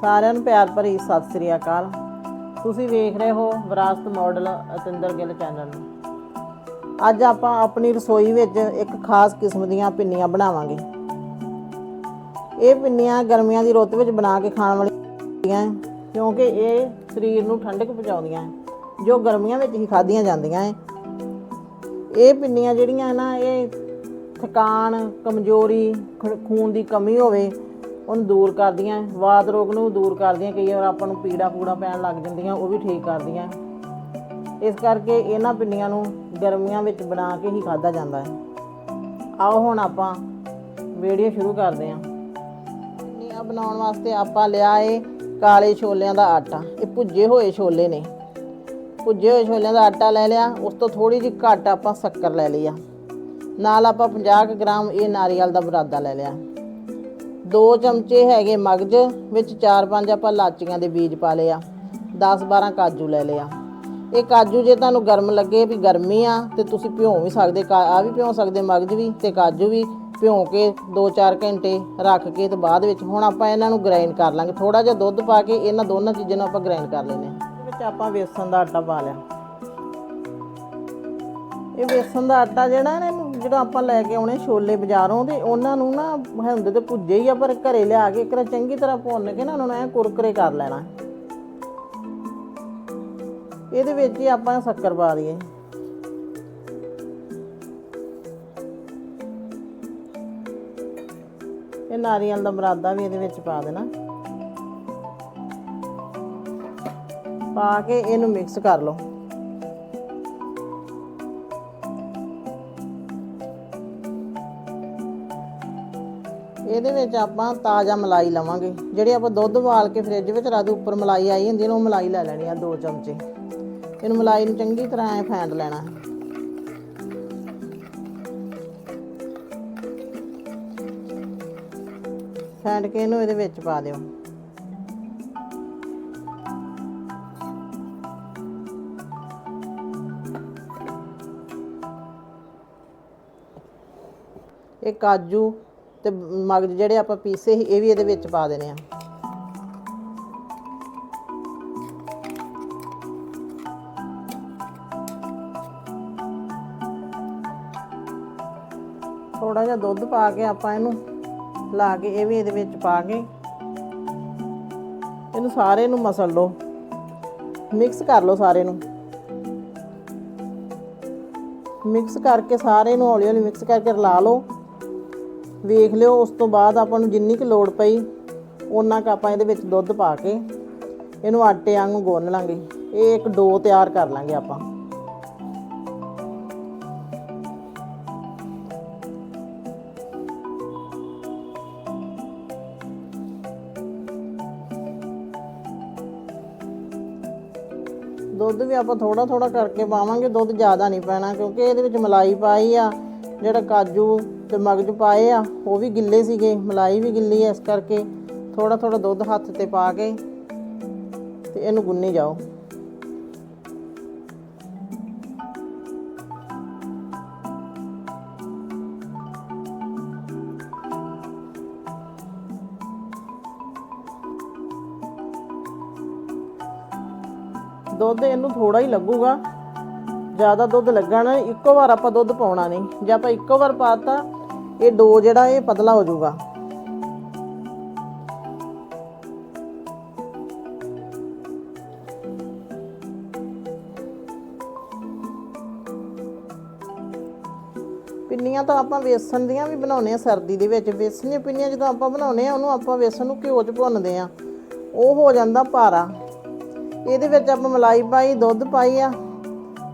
ਸਾਰਿਆਂ ਨੂੰ ਪਿਆਰ ਭਰੀ ਸਤਿ ਸ੍ਰੀ ਅਕਾਲ। ਤੁਸੀਂ ਵੇਖ ਰਹੇ ਹੋ ਵਿਰਾਸਤ ਮਾਡਲ ਅਤਿੰਦਰ ਗਿੱਲ ਚੈਨਲ। ਨੂੰ ਅੱਜ ਆਪਾਂ ਆਪਣੀ ਰਸੋਈ ਵਿੱਚ ਇੱਕ ਖਾਸ ਕਿਸਮ ਦੀਆਂ ਪਿੰਨੀਆਂ ਬਣਾਵਾਂਗੇ। ਇਹ ਪਿੰਨੀਆਂ ਗਰਮੀਆਂ ਦੀ ਰੁੱਤ ਵਿੱਚ ਬਣਾ ਕੇ ਖਾਣ ਵਾਲੀਆਂ ਕਿਉਂਕਿ ਇਹ ਸਰੀਰ ਨੂੰ ਠੰਡਕ ਪਹੁੰਚਾਉਂਦੀਆਂ ਹੈ, ਜੋ ਗਰਮੀਆਂ ਵਿੱਚ ਹੀ ਖਾਧੀਆਂ ਜਾਂਦੀਆਂ ਹੈ ਇਹ ਪਿੰਨੀਆਂ ਜਿਹੜੀਆਂ ਨਾ ਇਹ ਥਕਾਨ ਕਮਜ਼ੋਰੀ ਖ- ਖੂਨ ਦੀ ਕਮੀ ਹੋਵੇ, ਉਹਨੂੰ ਦੂਰ ਕਰਦੀਆਂ, ਵਾਤ ਰੋਗ ਨੂੰ ਦੂਰ ਕਰਦੀਆਂ, ਕਈ ਵਾਰ ਆਪਾਂ ਨੂੰ ਪੀੜਾ ਪੂੜਾ ਪੈਣ ਲੱਗ ਜਾਂਦੀਆਂ, ਉਹ ਵੀ ਠੀਕ ਕਰਦੀਆਂ। ਇਸ ਕਰਕੇ ਇਹਨਾਂ ਪਿੰਡੀਆਂ ਨੂੰ ਗਰਮੀਆਂ ਵਿੱਚ ਬਣਾ ਕੇ ਹੀ ਖਾਧਾ ਜਾਂਦਾ ਹੈ। ਆਓ ਹੁਣ ਆਪਾਂ ਵੀਡੀਓ ਸ਼ੁਰੂ ਕਰਦੇ ਹਾਂ। ਪਿੰਨੀਆਂ ਬਣਾਉਣ ਵਾਸਤੇ ਆਪਾਂ ਲਿਆ ਏ ਕਾਲੇ ਛੋਲਿਆਂ ਦਾ ਆਟਾ। ਇਹ ਭੁੱਜੇ ਹੋਏ ਛੋਲੇ ਨੇ। ਭੁੱਜੇ ਹੋਏ ਛੋਲਿਆਂ ਦਾ ਆਟਾ ਲੈ ਲਿਆ, ਉਸ ਤੋਂ ਥੋੜੀ ਜਿਹੀ ਘੱਟ ਆਪਾਂ ਸ਼ੱਕਰ ਲੈ ਲਈ ਆ। ਨਾਲ ਆਪਾਂ 50 ਕੁ ਗ੍ਰਾਮ ਇਹ ਨਾਰੀਅਲ ਦਾ ਬਰਾਦਾ ਲੈ ਲਿਆ। ਦੋ ਚਮਚੇ ਹੈਗੇ ਮਗਜ, ਵਿੱਚ 4-5 ਆਪਾਂ ਲਾਚੀਆਂ ਦੇ ਬੀਜ ਪਾ ਲਿਆ 10-12 ਕਾਜੂ ਲੈ ਲਿਆ ਇਹ ਕਾਜੂ ਜੇ ਤੁਹਾਨੂੰ ਗਰਮ ਲੱਗੇ ਵੀ ਗਰਮੀ ਆ, ਤੇ ਤੁਸੀਂ ਭਿਉਂ ਵੀ ਸਕਦੇ ਆ ਵੀ ਭਿਉਂ ਸਕਦੇ ਮਗਜ ਵੀ ਤੇ ਕਾਜੂ ਵੀ, ਭਿਉਂ ਕੇ 2-4 ਘੰਟੇ ਰੱਖ ਕੇ ਤੇ ਬਾਅਦ ਵਿੱਚ ਹੁਣ ਆਪਾਂ ਇਹਨਾਂ ਨੂੰ ਗ੍ਰਾਈਂਡ ਕਰ ਲਾਂਗੇ। ਥੋੜਾ ਜਿਹਾ ਦੁੱਧ ਪਾ ਕੇ ਇਹਨਾਂ ਦੋਨਾਂ ਚੀਜ਼ਾਂ ਨੂੰ ਆਪਾਂ ਗ੍ਰਾਈਂਡ ਕਰ ਲੈਨੇ ਆ ਇਹਦੇ ਵਿੱਚ ਆਪਾਂ ਵੇਸਣ ਦਾ ਆਟਾ ਪਾ ਲਿਆ। ਇਹ ਵੇਸਣ ਦਾ ਆਟਾ ਜਿਹੜਾ ਨਾ, ਇਹਨੂੰ ਜਿਹੜਾ ਆਪਾਂ ਲੈ ਕੇ ਆਉਣੇ ਛੋਲੇ ਬਾਜ਼ਾਰੋਂ ਤੇ ਉਹਨਾਂ ਨੂੰ ਨਾ ਹੁੰਦੇ ਤੇ ਭੁੱਜੇ ਹੀ ਆ, ਪਰ ਘਰੇ ਲਿਆ ਕੇ ਇੱਕ ਵਾਰ ਚੰਗੀ ਤਰ੍ਹਾਂ ਭੁੰਨ ਕੇ ਨਾ ਉਹਨਾਂ ਨੂੰ ਐ ਕੁਰਕਰੇ ਕਰ ਲੈਣਾ। ਇਹਦੇ ਵਿੱਚ ਹੀ ਆਪਾਂ ਸ਼ੱਕਰ ਪਾ ਦਈਏ। ਇਹ ਨਾਰੀਅਲ ਦਾ ਬਰਾਦਾ ਵੀ ਇਹਦੇ ਵਿੱਚ ਪਾ ਦੇਣਾ। ਪਾ ਕੇ ਇਹਨੂੰ ਮਿਕਸ ਕਰ ਲਓ। ਇਹਦੇ ਵਿੱਚ ਆਪਾਂ ਤਾਜ਼ਾ ਮਲਾਈ ਲਵਾਂਗੇ। ਜਿਹੜੀ ਆਪਾਂ ਦੁੱਧ ਉਬਾਲ ਕੇ ਫ੍ਰਿਜ ਵਿੱਚ ਰੱਖ ਉੱਪਰ ਮਲਾਈ ਆਈ ਹੁੰਦੀ ਨਾ ਉਹ ਮਲਾਈ ਲੈ ਲੈਣੀ ਆ ਦੋ ਚਮਚੇ। ਇਹਨੂੰ ਮਲਾਈ ਨੂੰ ਚੰਗੀ ਤਰ੍ਹਾਂ ਐ ਫੈਂਟ ਲੈਣਾ। ਫੈਂਟ ਕੇ ਇਹਨੂੰ ਇਹਦੇ ਵਿੱਚ ਪਾ ਦਿਓ। ਇਹ ਕਾਜੂ ਤੇ ਮਗਜ ਜਿਹੜੇ ਆਪਾਂ ਪੀਸੇ ਸੀ, ਇਹ ਵੀ ਇਹਦੇ ਵਿੱਚ ਪਾ ਦੇਣੇ ਆ। ਥੋੜਾ ਜਿਹਾ ਦੁੱਧ ਪਾ ਕੇ ਆਪਾਂ ਇਹਨੂੰ ਲਾ ਕੇ ਇਹ ਵੀ ਇਹਦੇ ਵਿੱਚ ਪਾ ਕੇ ਇਹਨੂੰ ਸਾਰੇ ਨੂੰ ਮਸਲ ਲਓ। ਮਿਕਸ ਕਰ ਲਓ ਸਾਰੇ ਨੂੰ। ਮਿਕਸ ਕਰਕੇ ਸਾਰੇ ਨੂੰ ਹੌਲੀ ਹੌਲੀ ਮਿਕਸ ਕਰਕੇ ਰਲਾ ਲਓ। ਵੇਖ ਲਿਓ, ਉਸ ਤੋਂ ਬਾਅਦ ਆਪਾਂ ਨੂੰ ਜਿੰਨੀ ਕੁ ਲੋੜ ਪਈ ਉਹਨਾਂ ਕ ਆਪਾਂ ਇਹਦੇ ਵਿੱਚ ਦੁੱਧ ਪਾ ਕੇ ਇਹਨੂੰ ਆਟੇ ਵਾਂਗੂ ਗੁੰਨ ਲਾਂਗੇ। ਇਹ ਇੱਕ ਡੋ ਤਿਆਰ ਕਰ ਲਾਂਗੇ ਆਪਾਂ। ਦੁੱਧ ਵੀ ਆਪਾਂ ਥੋੜਾ ਥੋੜਾ ਕਰਕੇ ਪਾਵਾਂਗੇ, ਦੁੱਧ ਜ਼ਿਆਦਾ ਨਹੀਂ ਪੈਣਾ ਕਿਉਂਕਿ ਇਹਦੇ ਵਿੱਚ ਮਲਾਈ ਪਾਈ ਆ, ਜਿਹੜਾ ਕਾਜੂ ਤੇ ਮਗਜ ਪਾਏ ਆ, ਉਹ ਵੀ ਗਿੱਲੇ ਸੀਗੇ, ਮਲਾਈ ਵੀ ਗਿੱਲੀ ਐ ਇਸ ਕਰਕੇ ਥੋੜਾ ਥੋੜਾ ਦੁੱਧ ਹੱਥ ਤੇ ਪਾ ਕੇ ਤੇ ਇਹਨੂੰ ਗੁੰਨੀ ਜਾਓ। ਦੁੱਧ ਇਹਨੂੰ ਥੋੜਾ ਹੀ ਲੱਗੂਗਾ, ਜ਼ਿਆਦਾ ਦੁੱਧ ਲੱਗਣਾ ਇੱਕੋ ਵਾਰ ਆਪਾਂ ਦੁੱਧ ਪਾਉਣਾ ਨਹੀਂ ਜੇ ਆਪਾਂ ਇੱਕੋ ਵਾਰ ਪਾਤਾ ਇਹ ਡੋ ਜਿਹੜਾ ਇਹ ਪਤਲਾ ਹੋ ਜਾਊਗਾ। ਪਿੰਨੀਆਂ ਤਾਂ ਆਪਾਂ ਵੇਸਣ ਦੀਆਂ ਵੀ ਬਣਾਉਨੇ ਆ ਸਰਦੀ ਦੇ ਵਿੱਚ। ਵੇਸਣ ਦੀਆਂ ਪਿੰਨੀਆਂ ਜਦੋਂ ਆਪਾਂ ਬਣਾਉਨੇ ਆ, ਉਹਨੂੰ ਆਪਾਂ ਵੇਸਣ ਨੂੰ ਘਿਓ 'ਚ ਭੁੰਨਦੇ ਆ। ਉਹ ਹੋ ਜਾਂਦਾ ਭਾਰਾ। ਇਹਦੇ ਵਿੱਚ ਆਪਾਂ ਮਲਾਈ ਪਾਈ, ਦੁੱਧ ਪਾਈ ਆ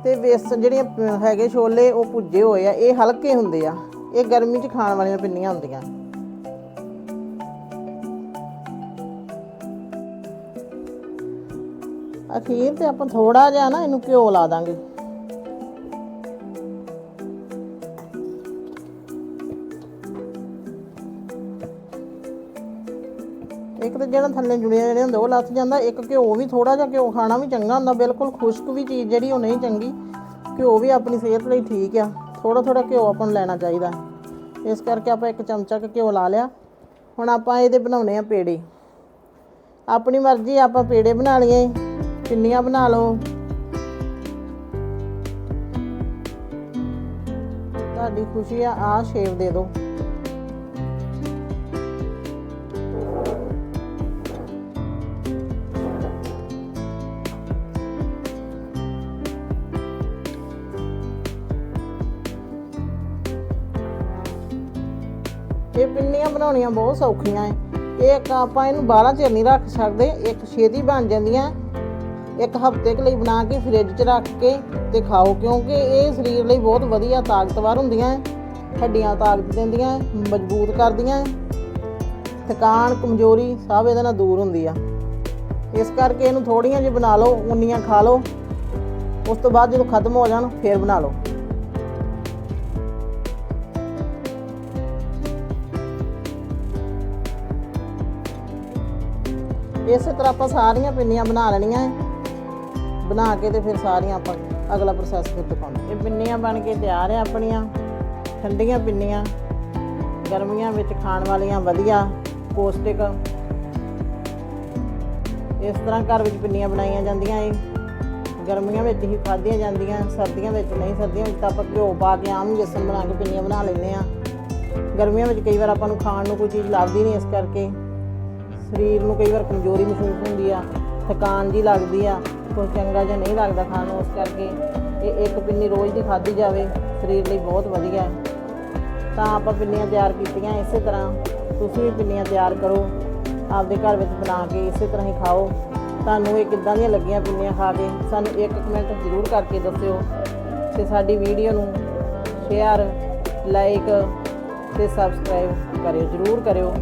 ਤੇ ਵੇਸਣ ਜਿਹੜੀਆਂ ਹੈਗੇ ਛੋਲੇ, ਉਹ ਭੁੱਜੇ ਹੋਏ ਆ। ਇਹ ਹਲਕੇ ਹੁੰਦੇ ਆ। ਇਹ ਗਰਮੀ 'ਚ ਖਾਣ ਵਾਲੀਆਂ ਪਿੰਨੀਆਂ ਹੁੰਦੀਆਂ। ਅਖੀਰ ਤੇ ਆਪਾਂ ਥੋੜਾ ਜਿਹਾ ਨਾ ਇਹਨੂੰ ਘਿਓ ਲਾ ਦਾਂਗੇ। ਇੱਕ ਤਾਂ ਜਿਹੜਾ ਥੱਲੇ ਜੁੜਿਆ ਜਿਹੜੇ ਹੁੰਦੇ ਉਹ ਲੱਥ ਜਾਂਦਾ, ਇੱਕ ਘਿਓ ਵੀ ਥੋੜਾ ਜਿਹਾ ਘਿਓ ਖਾਣਾ ਵੀ ਚੰਗਾ ਹੁੰਦਾ, ਬਿਲਕੁਲ ਖੁਸ਼ਕ ਵੀ ਚੀਜ਼ ਜਿਹੜੀ ਉਹ ਨਹੀਂ ਚੰਗੀ, ਘਿਓ ਵੀ ਆਪਣੀ ਸਿਹਤ ਲਈ ਠੀਕ ਆ। ਥੋੜਾ ਥੋੜਾ ਘਿਓ ਆਪਾਂ ਨੂੰ ਲੈਣਾ ਚਾਹੀਦਾ। ਇਸ ਕਰਕੇ ਆਪਾਂ ਇੱਕ ਚਮਚਾ ਕੁ ਘਿਓ ਲਾ ਲਿਆ। ਹੁਣ ਆਪਾਂ ਇਹਦੇ ਬਣਾਉਣੇ ਆ ਪੇੜੇ। ਆਪਣੀ ਮਰਜ਼ੀ ਆਪਾਂ ਪੇੜੇ ਬਣਾ ਲਈਏ। ਪਿੰਨੀਆਂ ਬਣਾ ਲਓ। ਤੁਹਾਡੀ ਖੁਸ਼ੀ ਆ ਆ ਸ਼ੇਪ ਦੇ ਦਿਓ। ਪਿੰਨੀਆਂ ਬਣਾਉਣੀਆਂ ਬਹੁਤ ਸੌਖੀਆਂ ਐ। ਇਹ ਇੱਕ ਆਪਾਂ ਇਹਨੂੰ 12 ਚਿਰ ਨਹੀਂ ਰੱਖ ਸਕਦੇ, ਇੱਕ ਛੇਤੀ ਬਣ ਜਾਂਦੀਆਂ ਇੱਕ ਹਫ਼ਤੇ ਕੁ ਲਈ ਬਣਾ ਕੇ ਫ੍ਰਿਜ 'ਚ ਰੱਖ ਕੇ ਤੇ ਖਾਓ, ਕਿਉਂਕਿ ਇਹ ਸਰੀਰ ਲਈ ਬਹੁਤ ਵਧੀਆ ਤਾਕਤਵਰ ਹੁੰਦੀਆਂ ਐ। ਹੱਡੀਆਂ ਤਾਕਤ ਦਿੰਦੀਆਂ ਮਜ਼ਬੂਤ ਕਰਦੀਆਂ ਥਕਾਨ, ਕਮਜ਼ੋਰੀ ਸਭ ਇਹਦੇ ਨਾਲ ਦੂਰ ਹੁੰਦੀ ਆ। ਇਸ ਕਰਕੇ ਇਹਨੂੰ ਥੋੜੀਆਂ ਜਿਹੀ ਬਣਾ ਲਓ, ਉਨੀਆਂ ਖਾ ਲਓ। ਉਸ ਤੋਂ ਬਾਅਦ ਜਦੋਂ ਖਤਮ ਹੋ ਜਾਣ, ਫੇਰ ਬਣਾ ਲਓ। ਇਸੇ ਤਰ੍ਹਾਂ ਆਪਾਂ ਸਾਰੀਆਂ ਪਿੰਨੀਆਂ ਬਣਾ ਲੈਣੀਆਂ ਹੈ। ਬਣਾ ਕੇ ਤੇ ਫਿਰ ਸਾਰੀਆਂ ਆਪਾਂ ਅਗਲਾ ਪ੍ਰੋਸੈਸ ਫਿਰ ਦਿਖਾਉਂਦੇ ਇਹ ਪਿੰਨੀਆਂ ਬਣ ਕੇ ਤਿਆਰ ਆ ਆਪਣੀਆਂ। ਠੰਡੀਆਂ ਪਿੰਨੀਆਂ, ਗਰਮੀਆਂ ਵਿੱਚ ਖਾਣ ਵਾਲੀਆਂ ਵਧੀਆ, ਪੌਸ਼ਟਿਕ। ਇਸ ਤਰ੍ਹਾਂ ਘਰ ਵਿੱਚ ਪਿੰਨੀਆਂ ਬਣਾਈਆਂ ਜਾਂਦੀਆਂ ਏ। ਗਰਮੀਆਂ ਵਿੱਚ ਹੀ ਖਾਧੀਆਂ ਜਾਂਦੀਆਂ, ਸਰਦੀਆਂ ਵਿੱਚ ਨਹੀਂ, ਸਰਦੀਆਂ ਵਿੱਚ ਤਾਂ ਆਪਾਂ ਘਿਓ ਪਾ ਕੇ ਆਮ ਬੇਸਨ ਬਣਾ ਕੇ ਪਿੰਨੀਆਂ ਬਣਾ ਲੈਂਦੇ ਆ ਗਰਮੀਆਂ ਵਿੱਚ ਕਈ ਵਾਰ ਆਪਾਂ ਨੂੰ ਖਾਣ ਨੂੰ ਕੋਈ ਚੀਜ਼ ਲੱਭਦੀ ਨਹੀਂ ਇਸ ਕਰਕੇ। ਸਰੀਰ ਨੂੰ ਕਈ ਵਾਰ ਕਮਜ਼ੋਰੀ ਮਹਿਸੂਸ ਹੁੰਦੀ ਆ, ਥਕਾਨ ਜੀ ਲੱਗਦੀ ਆ, ਕੋਈ ਚੰਗਾ ਜਿਹਾ ਨਹੀਂ ਲੱਗਦਾ ਖਾਣ ਨੂੰ, ਉਸ ਕਰਕੇ ਇਹ ਇੱਕ ਪਿੰਨੀ ਰੋਜ਼ ਦੀ ਖਾਧੀ ਜਾਵੇ, ਸਰੀਰ ਲਈ ਬਹੁਤ ਵਧੀਆ ਹੈ। ਤਾਂ ਆਪਾਂ ਪਿੰਨੀਆਂ ਤਿਆਰ ਕੀਤੀਆਂ ਇਸੇ ਤਰ੍ਹਾਂ, ਤੁਸੀਂ ਵੀ ਪਿੰਨੀਆਂ ਤਿਆਰ ਕਰੋ, ਆਪਦੇ ਘਰ ਵਿੱਚ ਬਣਾ ਕੇ ਇਸੇ ਤਰ੍ਹਾਂ ਹੀ ਖਾਓ। ਤੁਹਾਨੂੰ ਇਹ ਕਿੱਦਾਂ ਦੀਆਂ ਲੱਗੀਆਂ ਪਿੰਨੀਆਂ ਖਾ ਕੇ, ਸਾਨੂੰ ਇੱਕ ਕਮੈਂਟ ਜ਼ਰੂਰ ਕਰਕੇ ਦੱਸਿਓ। ਤੇ ਸਾਡੀ ਵੀਡੀਓ ਨੂੰ ਸ਼ੇਅਰ ਲਾਈਕ ਤੇ ਸਬਸਕ੍ਰਾਈਬ ਕਰਿਓ, ਜ਼ਰੂਰ ਕਰਿਓ।